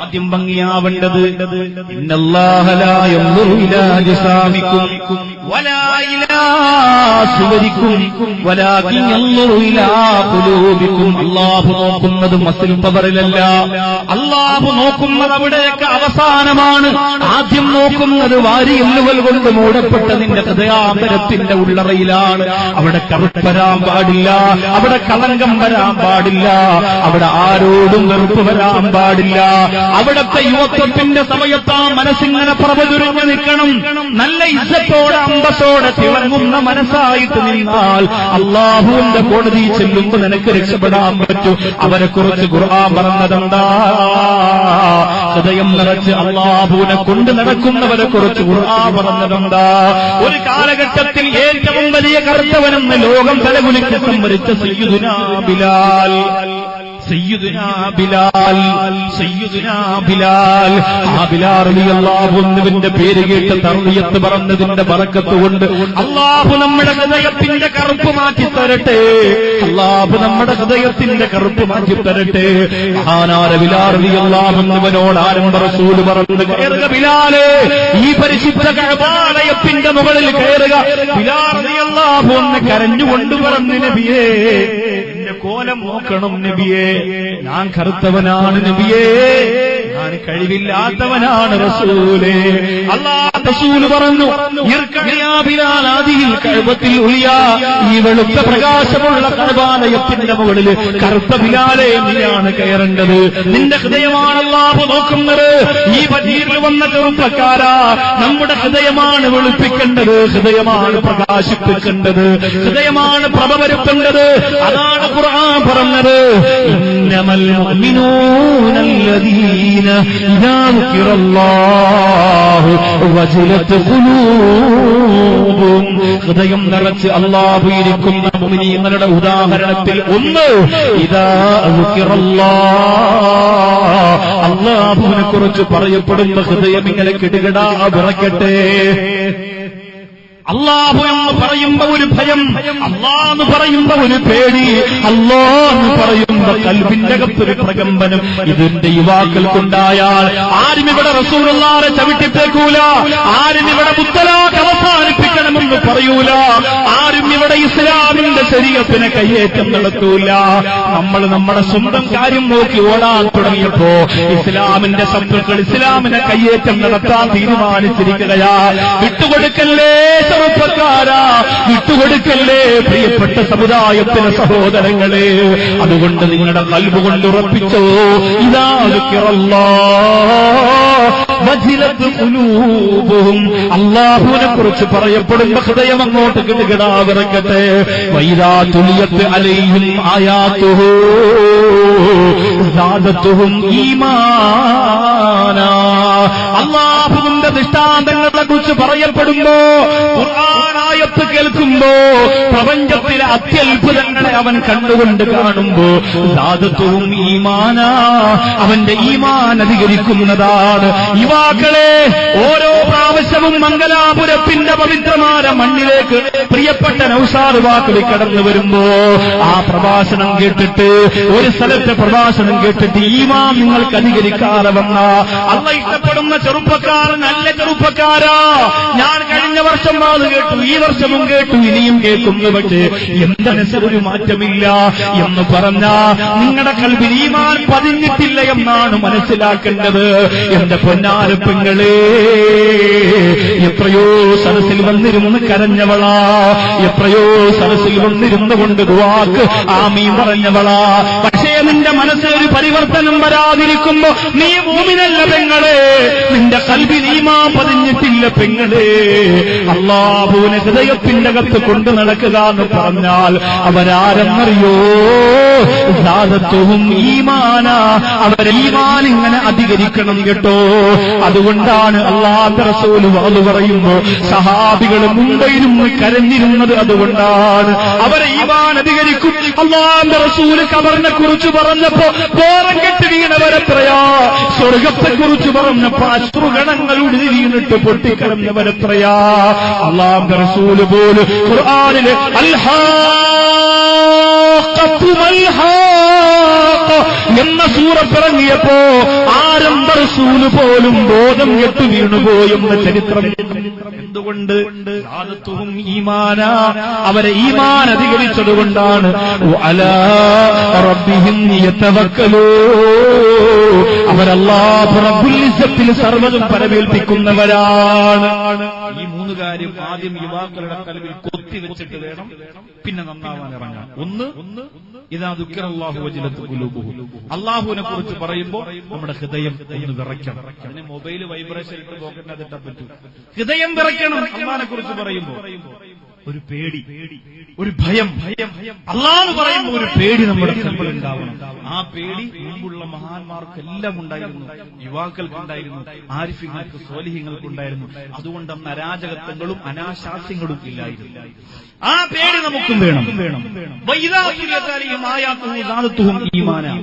ആദ്യം ഭംഗിയാവേണ്ടത് അല്ലാഹു നോക്കുന്നത് മസിൽ പവറിലല്ല. അള്ളാഹു നോക്കുന്നത് അവിടെയൊക്കെ അവസാനമാണ്. ആദ്യം നോക്കുന്നത് വാരിയെല്ലുകൾ കൊണ്ട് മൂടപ്പെട്ട നിന്റെ ഹൃദയാന്തരത്തിന്റെ ഉള്ളറയിലാണ്. അവിടെ കറുപ്പ് വരാൻ പാടില്ല. അവിടെ കളങ്കം വരാൻ പാടില്ല. അവിടെ ആരോടും വെറുപ്പ് വരാൻ പാടില്ല. അവിടത്തെ യുവത്വത്തിന്റെ സമയത്ത് ആ മനസ്സിങ്ങനെ പ്രഭചുരിഞ്ഞു നിൽക്കണം. നല്ല ഇജ്ജത്തോടെ അമ്പത്തോടെ തിളങ്ങുന്ന മനസ്സായിട്ട് നിന്നാൽ അള്ളാഹുവിന്റെ കോടതി ചെല്ലുമ്പോ നിനക്ക് രക്ഷപ്പെടാൻ പറ്റൂ. അവരെ കുറിച്ച് ഖുർആൻ പറഞ്ഞതെന്താ? ഹൃദയം നിറച്ച് അള്ളാഹുവിനെ കൊണ്ട് നടക്കുന്നവരെ കുറിച്ച് ഖുർആൻ പറഞ്ഞതെന്താ? ഒരു കാലഘട്ടത്തിൽ ഏറ്റവും വലിയ കറുത്തവനെന്ന് ലോകം തലകുലിക്ക് സംവരിച്ച സയ്യിദുനാ ബിലാൽ. സയ്യിദുനാ ബിലാൽ സയ്യിദുനാ ബിലാൽ. പേര് കേട്ട് തറിയത്ത് പറഞ്ഞതിന്റെ ബറക്കത്ത് കൊണ്ട് അള്ളാഹു നമ്മുടെ ഹൃദയത്തിന്റെ കറുപ്പ് മാറ്റി തരട്ടെ. അള്ളാഹു നമ്മുടെ ഹൃദയത്തിന്റെ കറുപ്പ് മാറ്റി തരട്ടെ. ആനാര ബിലാൽ റളിയല്ലാഹുവിനോട് ആരംഭ റസൂൽ പറഞ്ഞു കയറുക ബിലാലെ ഈ പരിശുദ്ധ കഴപാലയത്തിന്റെ മുകളിൽ കയറുക. ബിലാൽ റളിയല്ലാഹു എന്ന് കരഞ്ഞുകൊണ്ട് പറഞ്ഞു നബിയേ കോലം നോക്കണം നബിയെ. ഞാൻ കറുത്തവനാണ് നബിയേ. ഞാൻ കഴിവില്ലാത്തവനാണ് റസൂലേ. അല്ലാ റസൂൽ പറഞ്ഞു കഴുപത്തിൽ ഉളിയ ഈ വെളുത്ത പ്രകാശമുള്ള കഴബാലയത്തിന്റെ മുകളിൽ കറുത്ത ബിലാലെ നീയാണ് കയറേണ്ടത്. നിന്റെ ഹൃദയമാണ് അല്ലാഹു നോക്കുന്നത്. ഈ വജീറിൽ വന്ന ചെറുപ്പക്കാരാ നമ്മുടെ ഹൃദയമാണ് വെളുപ്പിക്കേണ്ടത് ഹൃദയമാണ് പ്രകാശിപ്പിക്കേണ്ടത് ഹൃദയമാണ് പ്രഭ വരുത്തേണ്ടത് അതാണ് ഖുർആൻ പറഞ്ഞത്. ഇന്നമൽ മുഅ്മിനൂനല്ലദീന ഇദാ ഹൃദയം നിറച്ച് അല്ലാഹു ഇരിക്കുന്ന മുഅ്മിനീങ്ങളുടെ ഉദാഹരണത്തിൽ ഒന്ന് ഇതാ അള്ളാഹുവിനെ കുറിച്ച് പറയപ്പെടുന്ന ഹൃദയം ഇങ്ങനെ കിടുകിടാ വിറക്കട്ടെ. അള്ളാഹു എന്ന് പറയുമ്പോ ഒരു ഭയം അള്ളാന്ന് പറയുമ്പോ ഒരു പേടി അള്ളാന്ന് പറയുമ്പോ കൽബിന്റെ അകത്തൊരു പ്രകമ്പനം. ഇതിന്റെ യുവാക്കൾക്കുണ്ടായാൽ ആരും ഇവിടെ റസൂറുള്ളാരെ ചവിട്ടിത്തേക്കൂല? ആരും ഇവിടെ മുത്തലാഖ് അവസാനിപ്പിക്കണമെന്ന് പറയൂല? ആരും ഇവിടെ ഇസ്ലാമിന്റെ ശരീരത്തിന് കയ്യേറ്റം നടത്തൂല? നമ്മൾ നമ്മുടെ സ്വന്തം കാര്യം നോക്കി ഓടാൻ തുടങ്ങിയപ്പോ ഇസ്ലാമിന്റെ ശത്രുക്കൾ ഇസ്ലാമിനെ കയ്യേറ്റം നടത്താൻ തീരുമാനിച്ചിരിക്കുകയാ. വിട്ടുകൊടുക്കല്ലേ ചെറുപ്പക്കാരാ? വിട്ടുകൊടുക്കല്ലേ പ്രിയപ്പെട്ട സമുദായത്തിന് സഹോദരങ്ങളെ? അതുകൊണ്ട് നിങ്ങളുടെ കൽബ് കൊണ്ട് ഉറപ്പിച്ചോ? ഇതാ വജിലത്ത് കുലൂബും അള്ളാഹുവിനെ കുറിച്ച് പറയപ്പെടുമ്പോ ഹൃദയം അങ്ങോട്ട് കിടുകിടാവിറക്കട്ടെ വൈരാ തുലിയത്ത് അലയും ആയാത്തുഹോത്തുഹും ഈമാനാ. അള്ളാഹുവിന്റെ ദൃഷ്ടാന്തങ്ങളെ കുറിച്ച് പറയപ്പെടുമ്പോ കേൾക്കുമ്പോ പ്രപഞ്ചത്തിലെ അത്യത്ഭുതങ്ങളെ അവൻ കണ്ടുകൊണ്ട് കാണുമ്പോ ദാതത്വവും ഈമാന. അവന്റെ ഈമാൻ അധികരിക്കുന്നതാണ്. യുവാക്കളെ ഓരോ പ്രാവശ്യവും മംഗലാപുരത്തിന്റെ പവിത്രമായ മണ്ണിലേക്ക് പ്രിയപ്പെട്ട നൌസാറുവാക്കളിൽ കടന്നു വരുമ്പോ ആ പ്രഭാഷണം കേട്ടിട്ട് ഒരു സ്ഥലത്തെ പ്രഭാഷണം കേട്ടിട്ട് ഈമാൻ നിങ്ങൾക്ക് അധികരിക്കാതെ വന്ന. അല്ല ഇഷ്ടപ്പെടുന്ന ചെറുപ്പക്കാർ നല്ല ചെറുപ്പക്കാരാ. ഞാൻ കഴിഞ്ഞ വർഷം അത് കേട്ടു ഈ വർഷവും കേട്ടു ഇനിയും കേൾക്കുന്നു. പക്ഷേ എന്തനുസരിച്ച് ഒരു മാറ്റമില്ല എന്ന് പറഞ്ഞ നിങ്ങളുടെ കൽവിൽ ഈമാൻ പതിഞ്ഞിട്ടില്ല എന്നാണ് മനസ്സിലാക്കേണ്ടത്. എന്റെ പൊന്നാരപ്പെങ്ങളെ എത്രയോ സരസിൽ വന്നിരുന്ന് കരഞ്ഞവളാ. എത്രയോ സരസിൽ വന്നിരുന്നു കൊണ്ട് ദുവാക്ക് ആമീ പറഞ്ഞവളാ. പക്ഷേ നിന്റെ മനസ്സിൽ ഒരു പരിവർത്തനം വരാതിരിക്കുമ്പോ നീ ഭൂമിനല്ല പെങ്ങളെ. നിന്റെ കൽവിൽ ഈമാ പതിഞ്ഞിട്ടില്ല പെങ്ങളെ. അള്ളാഹുവിനെ ഹൃദയത്തിന്റെ അകത്ത് കൊണ്ടു നടക്കുക എന്ന് പറഞ്ഞാൽ അവരാരെന്നറിയോ സാധത്വവും ഈമാന. അവരെ ഈമാൻ ഇങ്ങനെ അധികരിക്കണം കേട്ടോ. അതുകൊണ്ടാണ് അള്ളാഹ് റസൂൽ അത് പറയുമ്പോ സഹാബികൾ മുംബൈയിലും കരഞ്ഞിരുന്നത് അതുകൊണ്ടാണ്. അവരെ ഈമാൻ അധികരിക്കും. അള്ളാഹ് റസൂൽ കബറിനെ കുറിച്ച് പറഞ്ഞപ്പോ പോറം കെട്ട് വീണവരെത്രയാ സ്വർഗത്തെ കുറിച്ച് പറഞ്ഞപ്പോ അശ്രുഗണങ്ങൾ ഉടുതി വീണിട്ട് പൊട്ടിക്കടന്നവരെത്രയാ അള്ളാഹ് റസൂൽ പോലും ഖുർആാനിലെ അൽഹാ എന്ന സൂറത്തിറങ്ങിയപ്പോ ആരംഭ റസൂൽ പോലും ബോധം കെട്ടു വീണുപോയെന്ന ചരിത്രം. എന്തുകൊണ്ട്? ഈമാന. അവരെ ഈമാൻ അധികരിച്ചതുകൊണ്ടാണ്. അവരല്ലാത്തിൽ സർവതും പരമേൽപ്പിക്കുന്നവരാണ്. ഈ മൂന്ന് കാര്യം ആദ്യം യുവാക്കളുടെ കലവിൽ കൊത്തിവെച്ചിട്ട് വേണം. പിന്നെ നന്നാവാൻ ഇറങ്ങാൻ. ഒന്ന് ഒന്ന് ഇതാ അള്ളാഹു വജിലത്ത് കുലൂബുഹു അള്ളാഹുവിനെ കുറിച്ച് പറയുമ്പോൾ നമ്മുടെ ഹൃദയം ഒന്ന് വിറയ്ക്കണം. അതിന് മൊബൈൽ വൈബ്രേഷൻ ഇട്ട് പോക്കറ്റ് പറ്റും. പറ്റൂ. ഹൃദയം വിറയ്ക്കണം. അള്ളാഹിനെ കുറിച്ച് പറയുമ്പോൾ ഒരു പേടി ഒരു ഭയം. ഭയം അള്ളാന്ന് പറയുന്ന ഒരു പേടി നമ്മുടെ ഉണ്ടാവണം. ആ പേടി മുമ്പുള്ള മഹാന്മാർക്കെല്ലാം ഉണ്ടായിരുന്നു. യുവാക്കൾക്കുണ്ടായിരുന്നു. ആരിഫിങ്ങൾക്ക് സ്വാലിഹ്യങ്ങൾക്കുണ്ടായിരുന്നു അതുകൊണ്ട് അന്ന് അരാജകത്വങ്ങളും അനാശാസ്യങ്ങളും ഇല്ലായിരുന്നു. ആ പേടി നമുക്കും വേണം. വേണം.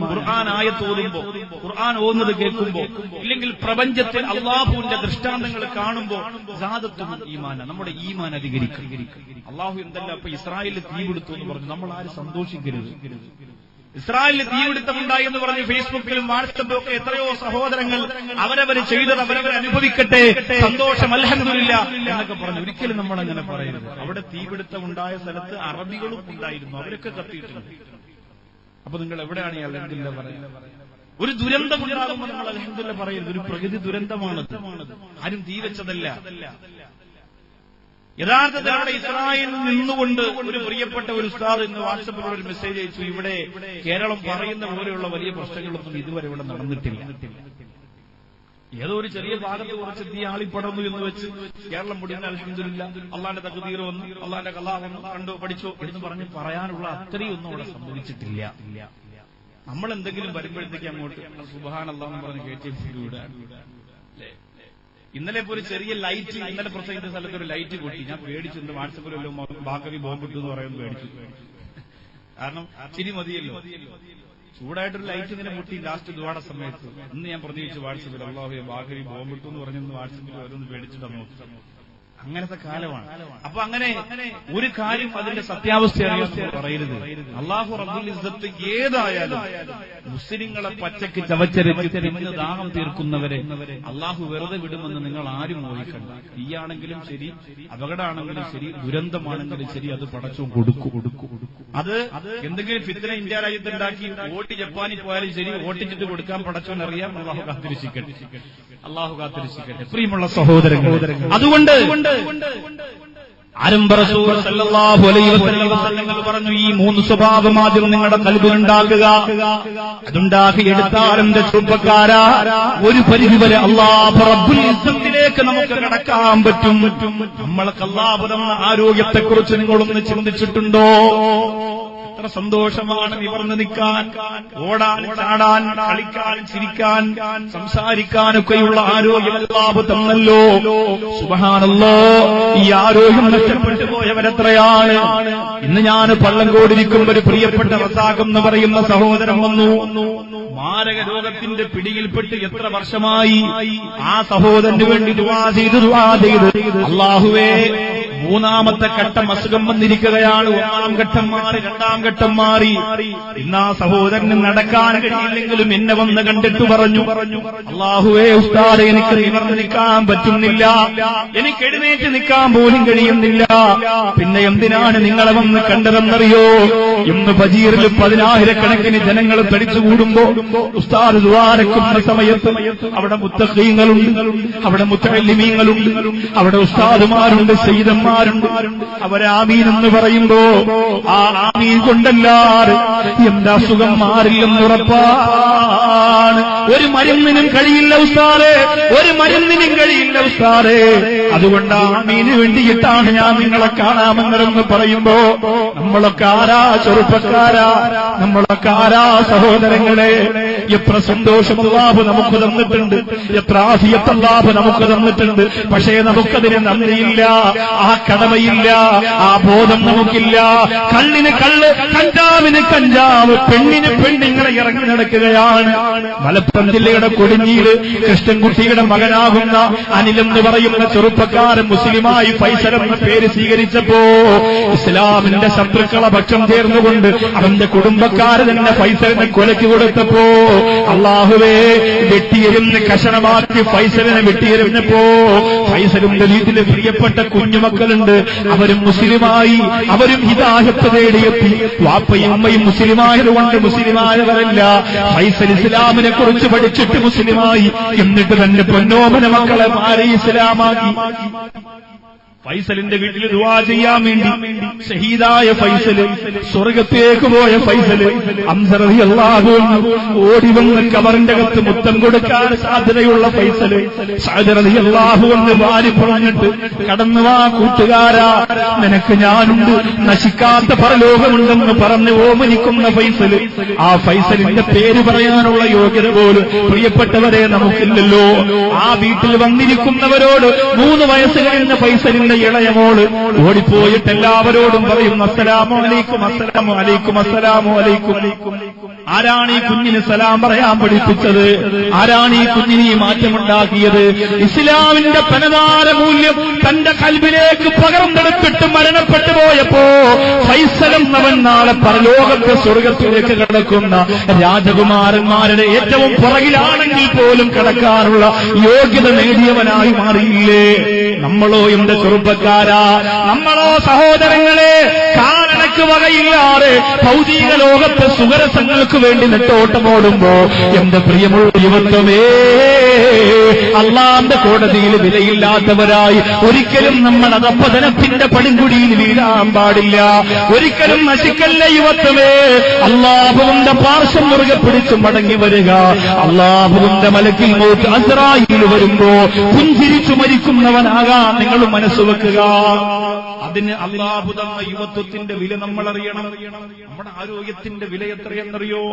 ഖുർആൻ ആയത്ത് ഓതുമ്പോ ഖുർആൻ ഓന്നത് കേൾക്കുമ്പോ ഇല്ലെങ്കിൽ പ്രപഞ്ചത്തിൽ അള്ളാഹുവിന്റെ ദൃഷ്ടാന്തങ്ങൾ കാണുമ്പോ ജാതത്വം ഈമാന നമ്മുടെ ഈമാൻ അധികരിക്കും. അള്ളാഹു എന്തല്ല അപ്പൊ ഇസ്രായേലിൽ തീപിടുത്തു എന്ന് പറഞ്ഞു. നമ്മൾ ആരും സന്തോഷിക്കരുത്? ഇസ്രായേലിൽ തീപിടുത്തമുണ്ടായി എന്ന് പറഞ്ഞ് ഫേസ്ബുക്കിലും വാട്സപ്പിലും ഒക്കെ എത്രയോ സഹോദരങ്ങൾ അവരവർ ചെയ്തത് അവരവർ അനുഭവിക്കട്ടെ. സന്തോഷം അല്ലെന്നില്ല എന്നൊക്കെ പറഞ്ഞു. ഒരിക്കലും നമ്മൾ അങ്ങനെ പറയരുത്. അവിടെ തീപിടുത്തം ഉണ്ടായ സ്ഥലത്ത് അറബികളും ഉണ്ടായിരുന്നു. അവരൊക്കെ കത്തിയിട്ടുണ്ട്. അപ്പൊ നിങ്ങൾ എവിടെയാണ് ഈ അലഹദില്ല പറയുന്നത്? ഒരു ദുരന്തം ഉണ്ടാകുമ്പോൾ നിങ്ങൾ അലഹദില്ല പറയരുത്. ഒരു പ്രകൃതി ദുരന്തമാണ് ആരും തീ വെച്ചതല്ല. യഥാർത്ഥത്തിൽ അവിടെ ഇസ്രായേലിൽ നിന്നുകൊണ്ട് ഒരു പ്രിയപ്പെട്ട ഒരു ഉസ്താദ് ഇന്ന് വാട്സപ്പിലൂടെ ഒരു മെസ്സേജ് അയച്ചു. ഇവിടെ കേരളം പറയുന്ന പോലെയുള്ള വലിയ പ്രശ്നങ്ങളൊന്നും ഇതുവരെ ഇവിടെ നടന്നിട്ടില്ല. ഏതോ ഒരു ചെറിയ ഭാഗത്ത് കുറച്ച് തീ ആളിപ്പടർന്നു എന്ന് വെച്ച് കേരളം മുടിയുന്ന അലഹമില്ല അള്ളാന്റെ തകുതീർ വന്നു അള്ളാന്റെ കലാ വന്നു കണ്ടു പഠിച്ചു എന്ന് പറഞ്ഞ് പറയാനുള്ള അത്രയൊന്നും അവിടെ സംഭവിച്ചിട്ടില്ല. നമ്മൾ എന്തെങ്കിലും വരുമ്പോഴത്തേക്ക് അങ്ങോട്ട് സുബാൻ അള്ളാന്ന് പറഞ്ഞ് കയറ്റി വിടാൻ അല്ലേ? ഇന്നലെ ഇപ്പൊ ഒരു ചെറിയ ലൈറ്റ് ഇന്നലെ പ്രസംഗിച്ച സ്ഥലത്ത് ഒരു ലൈറ്റ് പൊട്ടി. ഞാൻ പേടിച്ചു. എന്ത് വാട്സപ്പിൽ ബാക്കി ബാക്കവി ബോംബിട്ടു എന്ന് പറയുമ്പോൾ പേടിച്ചു. കാരണം ചിരി മതിയല്ലോ. ചൂടായിട്ടൊരു ലൈറ്റ് ഇങ്ങനെ പൊട്ടി ലാസ്റ്റ് ദുവാട സമയത്ത്. ഇന്ന് ഞാൻ പ്രതീക്ഷിച്ചു വാട്സപ്പിൽ അള്ളാഹു ബാക്കവി ബോംബിട്ടു എന്ന് പറഞ്ഞെന്ന് വാട്സപ്പിൽ ഓരോന്ന് പേടിച്ചിട്ട് നോക്കി അങ്ങനത്തെ കാലമാണ്. അപ്പൊ അങ്ങനെ ഒരു കാര്യം അതിന്റെ സത്യാവസ്ഥ പറയരുത്. അള്ളാഹു റബ്ബുൽ ഇസ്സത്ത് ഏതായാലും മുസ്ലിങ്ങളെ പച്ചക്ക് ചവച്ചരച്ച് തിരിഞ്ഞ് ദാഹം തീർക്കുന്നവരെ അള്ളാഹു വെറുതെ വിടുമെന്ന് നിങ്ങൾ ആരും മോഹിക്കണ്ട തീയാണെങ്കിലും ശരി അപകടമാണെങ്കിലും ശരി ദുരന്തമാണെങ്കിലും ശരി അത് പടച്ചു കൊടുക്കും. കൊടുക്കും അത് എന്തെങ്കിലും ഫിത്തിനെ ഇന്ത്യ രാജ്യത്ത് ഉണ്ടാക്കി വോട്ട് ജപ്പാനിൽ പോയാലും ശരി വോട്ടിച്ചിട്ട് കൊടുക്കാൻ പടച്ചോൻ അറിയാം. അള്ളാഹു കാത്തിരിച്ചിക്കട്ടെ അള്ളാഹു കാത്തിരിച്ചിക്കട്ടെ പ്രിയമുള്ള സഹോദരങ്ങൾ അതുകൊണ്ട് ആരംഭ റസൂൽ സല്ലല്ലാഹു അലൈഹി വസല്ലം പറഞ്ഞു ഈ മൂന്ന് സ്വഭാവം ആദ്യം നിങ്ങളുടെ കൽബിലുണ്ടാക്കുക അതുണ്ടാക്കി എടുത്താൽ എന്റെ ചെറുപ്പക്കാരാ. ഒരു പരിധിവരെ അള്ളാഹു റബ്ബുൽ ഇസ്സത്തിലേക്ക് നമുക്ക് കടക്കാൻ പറ്റും. നമ്മൾക്ക് അള്ളാഹു തന്ന ആരോഗ്യത്തെക്കുറിച്ച് നിങ്ങളൊന്ന് ചിന്തിച്ചിട്ടുണ്ടോ? എത്ര സന്തോഷമാണ് നിവർന്ന് നിൽക്കാൻ. ഓടാൻ ചാടാൻ കളിക്കാൻ ചിരിക്കാൻ സംസാരിക്കാനൊക്കെയുള്ള ആരോഗ്യം അല്ലാഹു തന്നല്ലോ. സുബഹാനല്ലോ ഈ ആരോഗ്യം നഷ്ടപ്പെട്ടു പോയവരെത്രയാണ്? ഇന്ന് ഞാൻ പള്ളങ്കോടിരിക്കുമ്പോൾ ഒരു പ്രിയപ്പെട്ട റസാഖം എന്ന് പറയുന്ന സഹോദരൻ വന്നു. മാരക രോഗത്തിന്റെ പിടിയിൽപ്പെട്ട് എത്ര വർഷമായി ആ സഹോദരന് വേണ്ടി ദുവാ ചെയ്ത് ദുവാ ചെയ്ത്. അള്ളാഹുവേ മൂന്നാമത്തെ ഘട്ടം അസുഖം വന്നിരിക്കുകയാണ്. ഒന്നാം ഘട്ടം മാറി രണ്ടാം ഘട്ടം മാറി. ഇന്ന് സഹോദരന് നടക്കാൻ കഴിയില്ലെങ്കിലും എന്നെ വന്ന് കണ്ടിട്ട് പറഞ്ഞു അള്ളാഹുവേ ഉസ്താദ് എനിക്ക് നിവർന്ന് നിൽക്കാൻ പറ്റുന്നില്ല. എനിക്ക് എഴുന്നേറ്റ് നിൽക്കാൻ പോലും കഴിയുന്നില്ല. പിന്നെ എന്തിനാണ് നിങ്ങളെ വന്ന് കണ്ടതെന്നറിയോ? ഇന്ന് ബജീറിൽ പതിനായിരക്കണക്കിന് ജനങ്ങൾ തടിച്ചുകൂടുമ്പോ ഉസ്താദ് ദ്വാരക്കുന്ന സമയത്ത് അവിടെ മുത്തക്കീങ്ങളുണ്ട് അവിടെ മുത്തലിമീങ്ങളുണ്ട് അവിടെ ഉസ്താദുമാരുണ്ട് സൈതന്മാരുണ്ട് അവരാമീൻ എന്ന് പറയുമ്പോ ആ ആമീൻ കൊണ്ടല്ലാതെ എന്താ സുഖം മാറില്ലെന്ന് ഉറപ്പാണ്. ഒരു മരുന്നിനും കഴിയില്ല ഉസ്താദേ. ഒരു മരുന്നിനും കഴിയില്ല ഉസ്താദേ. അതുകൊണ്ട് ആമീന് വേണ്ടിയിട്ടാണ് ഞാൻ നിങ്ങളെ കാണാമെന്നൊന്ന് പറയുമ്പോ നമ്മളൊക്കെ ആരാ ചെറുപ്പക്കാരാ? നമ്മളൊക്കെ ആരാ സഹോദരങ്ങളെ? എത്ര സന്തോഷം അല്ലാഹു നമുക്ക് തന്നിട്ടുണ്ട്. എത്ര ആഫിയത്ത് അല്ലാഹു നമുക്ക് തന്നിട്ടുണ്ട്. പക്ഷേ നമുക്കതിന് നന്ദിയില്ല ആ കടമയില്ല ആ ബോധം നമുക്കില്ല. കള്ളിന് കള്ള് കഞ്ചാവിന് കഞ്ചാവ് പെണ്ണിന് പെണ്ണിങ്ങനെ ഇറങ്ങി നടക്കുകയാണ്. മലപ്പുറം ജില്ലയുടെ കൊടിഞ്ഞീര് കൃഷ്ണൻകുട്ടിയുടെ മകനാകുന്ന അനിലെന്ന് പറയുന്ന ചെറുപ്പ ചെറുപ്പക്കാരൻ മുസ്ലിമായി ഫൈസൽ എന്ന പേര് സ്വീകരിച്ചപ്പോ ഇസ്ലാമിന്റെ ശത്രുക്കളെ പക്ഷം ചേർന്നുകൊണ്ട് അവന്റെ കുടുംബക്കാരൻ തന്നെ ഫൈസലിനെ കൊലക്ക് കൊടുത്തപ്പോ അള്ളാഹുവേ വെട്ടിയിരുന്ന് കഷണമാക്കി ഫൈസലിനെ വെട്ടിയെറിഞ്ഞപ്പോ ഫൈസലിന്റെ വീട്ടിലെ പ്രിയപ്പെട്ട കുഞ്ഞുമക്കളുണ്ട്. അവരും മുസ്ലിമായി അവരും ഹിതാഹത്ത് തേടിയെത്തി. വാപ്പയും അമ്മയും മുസ്ലിമായതുകൊണ്ട് മുസ്ലിമായവരല്ല. ഫൈസൽ ഇസ്ലാമിനെ കുറിച്ച് പഠിച്ചിട്ട് മുസ്ലിമായി. എന്നിട്ട് തന്റെ പൊന്നോമന മക്കളെ മാറി ഇസ്ലാമാക്കി. گی ഫൈസലിന്റെ വീട്ടിൽ ദുവാ ചെയ്യാൻ വേണ്ടി ഷഹീദായ ഫൈസൽ സ്വർഗത്തേക്ക് പോയ ഫൈസൽ അംസറതി അള്ളാഹു ഓടി വന്ന് കവറിന്റെ അകത്ത് മുത്തം കൊടുക്കാൻ സാധ്യതയുള്ള ഫൈസൽ സാദറതി അള്ളാഹു എന്ന് വാരി പറഞ്ഞിട്ട് കടന്നു വാ കൂട്ടുകാരാ നിനക്ക് ഞാനുണ്ട് നശിക്കാത്ത പരലോകമുണ്ടെന്ന് പറഞ്ഞ് ഓമനിക്കുന്ന ഫൈസൽ. ആ ഫൈസലിന്റെ പേര് പറയാനുള്ള യോഗ്യത പോലും പ്രിയപ്പെട്ടവരെ നമുക്കില്ലല്ലോ. ആ വീട്ടിൽ വന്നിരിക്കുന്നവരോട് മൂന്ന് വയസ്സ് കഴിഞ്ഞ ഫൈസലിന്റെ ഇളയമോൾ ഓടിപ്പോയിട്ട് എല്ലാവരോടും പറയും അസ്സലാമു അലൈക്കും അസ്സലാമു അലൈക്കും അസ്സലാമു അലൈക്കും. ആരാണ് ഈ കുഞ്ഞിന് സലാം പറയാൻ പഠിപ്പിച്ചത്? ആരാണ് ഈ കുഞ്ഞിന് ഈ മാറ്റമുണ്ടാക്കിയത്? ഇസ്ലാമിന്റെ പനതാര മൂല്യം തന്റെ കൽവിലേക്ക് പകർന്നെടുത്തിട്ട് മരണപ്പെട്ടു പോയപ്പോ ഫൈസലം നവൻ നാളെ പരലോകത്തെ സ്വർഗത്തിലേക്ക് കിടക്കുന്ന രാജകുമാരന്മാരുടെ ഏറ്റവും പുറകിലാണെങ്കിൽ പോലും കിടക്കാനുള്ള യോഗ്യത നേടിയവനായി മാറിയില്ലേ? നമ്മളോ എന്റെ ചെറുപ്പക്കാരാ? നമ്മളോ സഹോദരങ്ങളെ കാരണക്ക് വകയില്ലാതെ ഭൗതിക ലോകത്തെ സുഖരസങ്ങൾക്ക് വേണ്ടി നെട്ടോട്ടമോടുമ്പോ എന്റെ പ്രിയമുള്ള യുവത്വമേ അള്ളാന്റെ കോടതിയിൽ വിലയില്ലാത്തവരായി ഒരിക്കലും നമ്മൾ അതപ്പതനത്തിന്റെ പടിങ്കുടിയിൽ വീഴാൻ പാടില്ല. ഒരിക്കലും നശിക്കല്ല യുവത്വമേ. അള്ളാഹുവിന്റെ പാർശ്വം മുറുകെ പിടിച്ചു മടങ്ങി വരിക. അള്ളാഹുവിന്റെ മലക്കിൽ അസറായിൽ വരുമ്പോ പുഞ്ചിരിച്ചു മരിക്കുന്നവനാകാൻ നിങ്ങൾ മനസ്സുവെക്കുക അതിന് അള്ളാഹു തന്ന യുവത്വത്തിന്റെ വില നമ്മൾ അറിയണം നമ്മുടെ ആരോഗ്യത്തിന്റെ വില എത്രയെന്നറിയോ?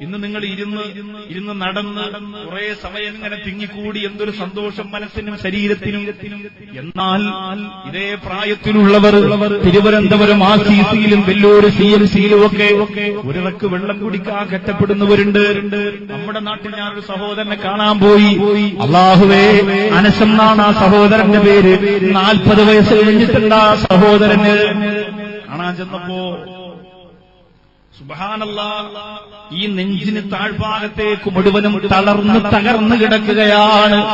ഇന്ന് നിങ്ങൾ ഇരുന്ന് ഇരുന്ന് നടന്ന് കുറെ സമയം ഇങ്ങനെ തിങ്ങിക്കൂടി എന്തൊരു സന്തോഷം മനസ്സിനും ശരീരത്തിനും. എന്നാൽ ഇതേ പ്രായത്തിലുള്ളവർ തിരുവനന്തപുരം ആ സി സിയിലും വെല്ലൂര് സി എം സിയിലും ഒക്കെ ഒരിറക്ക് വെള്ളം കുടിക്കാൻ കെട്ടപ്പെടുന്നവരുണ്ട്. നമ്മുടെ നാട്ടിൽ ഞാനൊരു സഹോദരനെ കാണാൻ പോയി. അള്ളാഹുവേ അനസെന്നാണ് ആ സഹോദരന്റെ പേര്. നാൽപ്പത് വയസ്സ് കഴിഞ്ഞിട്ടുണ്ട്. സഹോദരന് കാണാൻ ചെന്നപ്പോ ഈ നെഞ്ചിന് താഴ്ഭാഗത്തേക്ക് മുഴുവനും തളർന്ന് തകർന്നു കിടക്കുകയാണ്.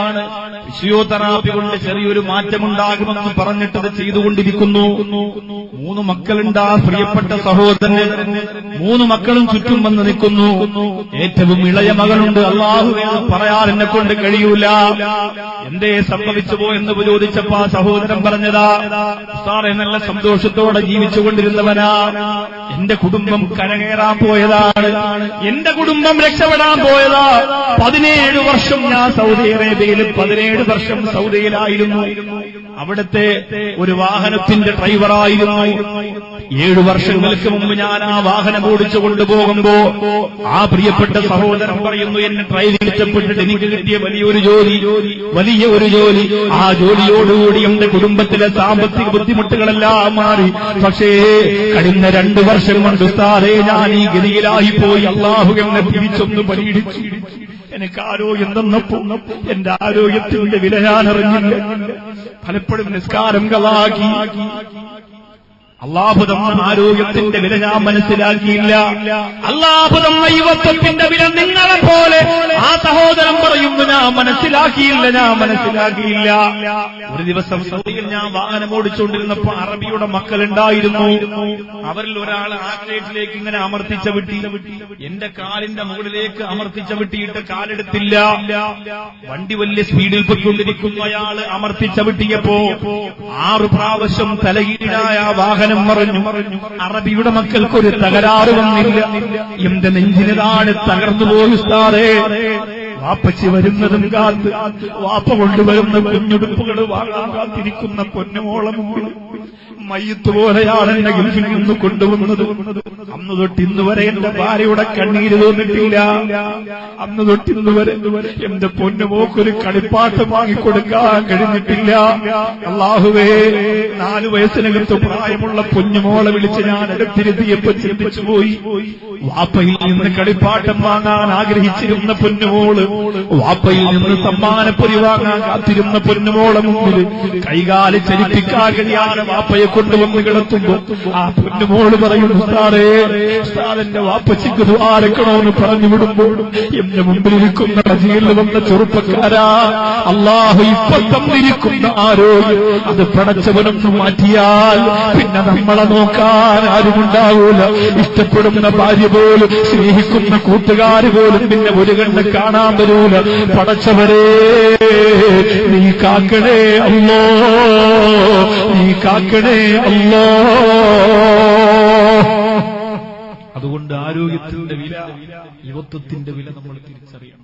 ഫിസിയോതെറാപ്പി കൊണ്ട് ചെറിയൊരു മാറ്റമുണ്ടാകുമെന്ന് പറഞ്ഞിട്ടത് ചെയ്തുകൊണ്ടിരിക്കുന്നു. മൂന്ന് മക്കളുണ്ട് ആ പ്രിയപ്പെട്ട സഹോദരൻ മൂന്ന് മക്കളും ചുറ്റും വന്ന് നിൽക്കുന്നു. ഏറ്റവും ഇളയ മകളുണ്ട്. അള്ളാഹു പറയാൻ എന്നെ കൊണ്ട് കഴിയൂല. എന്തേ സംഭവിച്ചു എന്ന് ചോദിച്ചപ്പോ ആ സഹോദരൻ പറഞ്ഞതാ സാറേ നല്ല സന്തോഷത്തോടെ ജീവിച്ചുകൊണ്ടിരുന്നവനാ. എന്റെ കുടുംബം കരകയറാൻ പോയതാണ്. എന്റെ കുടുംബം രക്ഷപ്പെടാൻ പോയതാ. പതിനേഴ് വർഷം ഞാൻ സൗദി അറേബ്യയിലും പതിനേഴ് വർഷം സൗദിയിലായിരുന്നു. അവിടുത്തെ ഒരു വാഹനത്തിന്റെ ഡ്രൈവറായിരുന്നു. ഏഴു വർഷങ്ങൾക്ക് മുമ്പ് ഞാൻ ആ വാഹനം ഓടിച്ചു കൊണ്ടുപോകുമ്പോ ആ പ്രിയപ്പെട്ട സഹോദരൻ പറയുന്നു എന്നെ ഡ്രൈവ് ഇഷ്ടപ്പെട്ടിട്ട് എനിക്ക് കിട്ടിയ വലിയൊരു ജോലി വലിയ ഒരു ജോലി. ആ ജോലിയോടുകൂടി എന്റെ കുടുംബത്തിലെ സാമ്പത്തിക ബുദ്ധിമുട്ടുകളെല്ലാം മാറി. പക്ഷേ കഴിഞ്ഞ രണ്ടു വർഷം കൊണ്ട് ഉസ്താദേ ഞാൻ ഈ ഗതിയിലായി പോയി അള്ളാഹു എന്നെ തിരിച്ചൊന്ന് പരീക്ഷിച്ചു. എനിക്ക് ആരോഗ്യം തന്നപ്പോ എന്റെ ആരോഗ്യത്തിന്റെ വില ഞാൻ അറിഞ്ഞില്ല. പലപ്പോഴും നിസ്കാരം അള്ളാഹു തന്ന ആരോഗ്യത്തിന്റെ വില ഞാൻ മനസ്സിലാക്കിയില്ല. അള്ളാഹു തന്ന യുവത്വത്തിന്റെ വില നിങ്ങളെ പോലെ ആ സഹോദരൻ പറയുന്നു ഞാൻ മനസ്സിലാക്കിയില്ല ഞാൻ മനസ്സിലാക്കിയില്ല. ഒരു ദിവസം സൗദിയിൽ ഞാൻ വാഹനം ഓടിച്ചുകൊണ്ടിരുന്നപ്പോ അറബിയുടെ മക്കളുണ്ടായിരുന്നു. അവരിൽ ഒരാൾ ആക്ലേറ്റിലേക്ക് ഇങ്ങനെ അമർത്തിച്ച വിട്ടി. എന്റെ കാലിന്റെ മുകളിലേക്ക് അമർത്തിച്ച വിട്ടിയിട്ട് കാലെടുത്തില്ല. വണ്ടി വലിയ സ്പീഡിൽ പോയിക്കൊണ്ടിരിക്കുന്ന അയാൾ അമർത്തിച്ച വിട്ടിയപ്പോ ആറു പ്രാവശ്യം തലകീഴായ വാഹനം മറിഞ്ഞു അറബിയുടെ മക്കൾക്ക് ഒരു തകരാറ് വന്നില്ല. എന്റെ നെഞ്ചിന് താഴെ തകർന്നു പോയി ഉസ്താദേ. വാപ്പച്ചി വരുന്നതും കാത്ത് വാപ്പ കൊണ്ടുവരുന്ന കുഞ്ഞുടുപ്പുകൾ വാങ്ങാൻ കാത്തിരിക്കുന്ന പൊന്നുമോളമോളം മയ്യത്ത് പോലെയാണ് എന്നെ ഗൾഫിൽ നിന്ന് കൊണ്ടുവന്നത്. അന്ന് തൊട്ട് ഇന്ന് വരെ എന്റെ ഭാര്യയുടെ കണ്ണീര് തോന്നിട്ടില്ല. അന്ന് തൊട്ട് ഇന്ന് വരെ എന്റെ പൊന്നുമോക്കൊരു കളിപ്പാട്ട് വാങ്ങിക്കൊടുക്കാൻ കഴിഞ്ഞിട്ടില്ല. അള്ളാഹുവേ നാലു വയസ്സിനകത്ത് പ്രായമുള്ള പൊന്നുമോളെ വിളിച്ച് ഞാൻ അടുത്തിരുത്തിയപ്പോ ചിന്തിച്ചു പോയി. വാപ്പയിൽ നിന്ന് കളിപ്പാട്ടം വാങ്ങാൻ ആഗ്രഹിച്ചിരുന്ന പൊന്നുമോൾ വാപ്പയിൽ നിന്ന് സമ്മാനപ്പൊരി വാങ്ങാൻ കാത്തിരുന്ന പൊന്നുമോളെ മുമ്പിൽ കൈകാൽ ചലിപ്പിക്കാൻ കഴിയാതെ വാപ്പയെ കൊണ്ടുവന്ന് കിടത്തുമ്പോ ആ പൊന്നുമോൾ പറയുന്നു സാറേ സാറിന്റെ വാപ്പച്ചിക്ക് ദ്വാരക്കണമെന്ന് പറഞ്ഞു വിടുമ്പോൾ എന്റെ മുമ്പിലിരിക്കുന്ന അജിയിൽ വന്ന ചെറുപ്പക്കാരാ അള്ളാഹു ഇപ്പൊ തന്നിരിക്കുന്ന ആരോഗ്യം അത് പടച്ചവനൊന്ന് മാറ്റിയാൽ പിന്നെ നമ്മളെ നോക്കാൻ ആരുമുണ്ടാവൂല ഇഷ്ടപ്പെടുന്ന ഭാര്യ പോലും സ്നേഹിക്കുന്ന കൂട്ടുകാര് പോലും പിന്നെ ഒരു കണ്ണ് കാണാൻ വരൂല. പടച്ചവരെ നീ കാക്കണേ അല്ലോ നീ കാക്കണേ അല്ലോ അതുകൊണ്ട് ആരോഗ്യത്തിന്റെ വില യുവത്വത്തിന്റെ വില നമ്മൾ തിരിച്ചറിയണം.